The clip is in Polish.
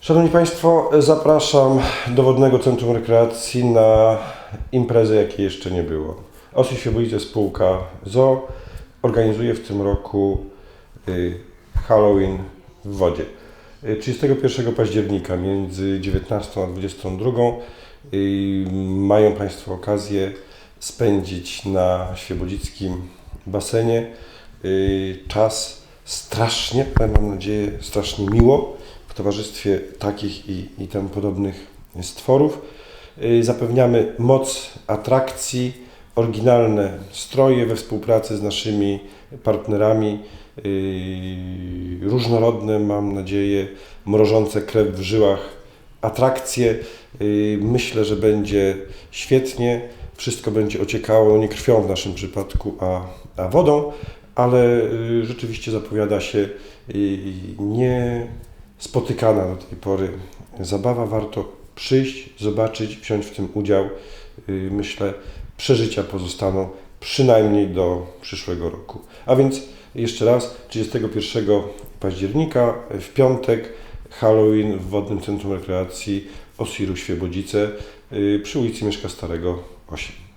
Szanowni Państwo, zapraszam do Wodnego Centrum Rekreacji na imprezę, jakiej jeszcze nie było. Osi Świebodzice spółka ZO organizuje w tym roku y, Halloween w wodzie. Y, 31 października między 19 a 22 y, mają Państwo okazję spędzić na świebodzickim basenie y, czas strasznie, ale mam nadzieję, strasznie miło towarzystwie takich i, i tym podobnych stworów. Y, Zapewniamy moc atrakcji, oryginalne stroje we współpracy z naszymi partnerami, y, różnorodne, mam nadzieję, mrożące krew w żyłach atrakcje. Y, Myślę, że będzie świetnie. Wszystko będzie ociekało nie krwią w naszym przypadku, a, a wodą, ale rzeczywiście zapowiada się nie spotykana do tej pory zabawa. Warto przyjść, zobaczyć, wziąć w tym udział. Y, Myślę, przeżycia pozostaną przynajmniej do przyszłego roku. A więc jeszcze raz, 31 października w piątek Halloween w Wodnym Centrum Rekreacji Osiru Świebodzice y, przy ulicy Mieszka Starego 8.